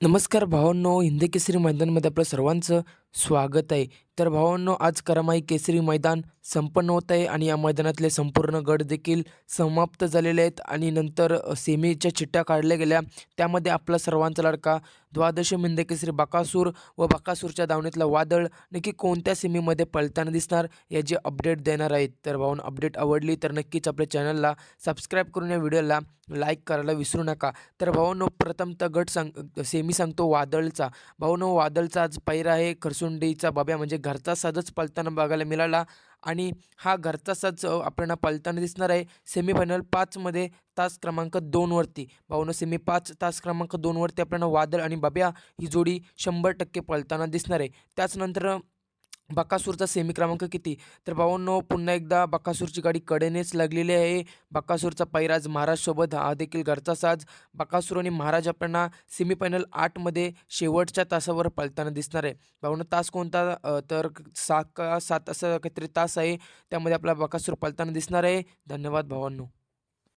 नमस्कार भावांनो हिंदी केसरी मैदानमध्ये आपलं सर्वांचं स्वागत आहे. तर भावांनो आज करमाई केसरी मैदान संपन्न होत आहे आणि या मैदानातले संपूर्ण गट देखील समाप्त झालेले आहेत आणि नंतर सेमीच्या चिठ्ठ्या काढल्या गेल्या. त्यामध्ये आपला सर्वांचा लडका द्वादश मिंदे केसरी बकासूर व बकासूरच्या दावणीतला वादळ नक्की कोणत्या सेमीमध्ये पळताना दिसणार याची अपडेट देणार आहेत. तर भाऊन अपडेट आवडली तर नक्कीच आपल्या चॅनलला सबस्क्राईब करून या व्हिडिओला लाईक करायला विसरू नका. तर भावांनो प्रथमतः गट सांग सेमी सांगतो वादळचा. भाऊनो वादळचा आज पैरा आहे. खरसुंडीचा बाब्या म्हणजे घरचा साजच पलताना बघायला मिळाला आणि हा घरचा साज आपल्याला पलताना दिसणार आहे. सेमीफायनल पाचमध्ये तास क्रमांक दोनवरती भाऊनं सेमी पाच तास क्रमांक दोनवरती आपल्याला वादळ आणि बाब्या ही जोडी शंभर टक्के पलताना दिसणार आहे. त्याचनंतर बकासूरचा सेमी क्रमांक किती? तर भावांनो पुन्हा एकदा बकासूरची गाडी कडेनेच लागलेली आहे. बकासूरचा पैराज महाराजसोबत हा देखील घरचा साज. बकासूर आणि महाराज आपल्याला सेमीफायनल आठमध्ये शेवटच्या तासावर पळताना दिसणार आहे. भावांनो तास कोणता? तर सात का सात असं काहीतरी तास आहे. त्यामध्ये आपला बकासूर पळताना दिसणार आहे. धन्यवाद भावांनो.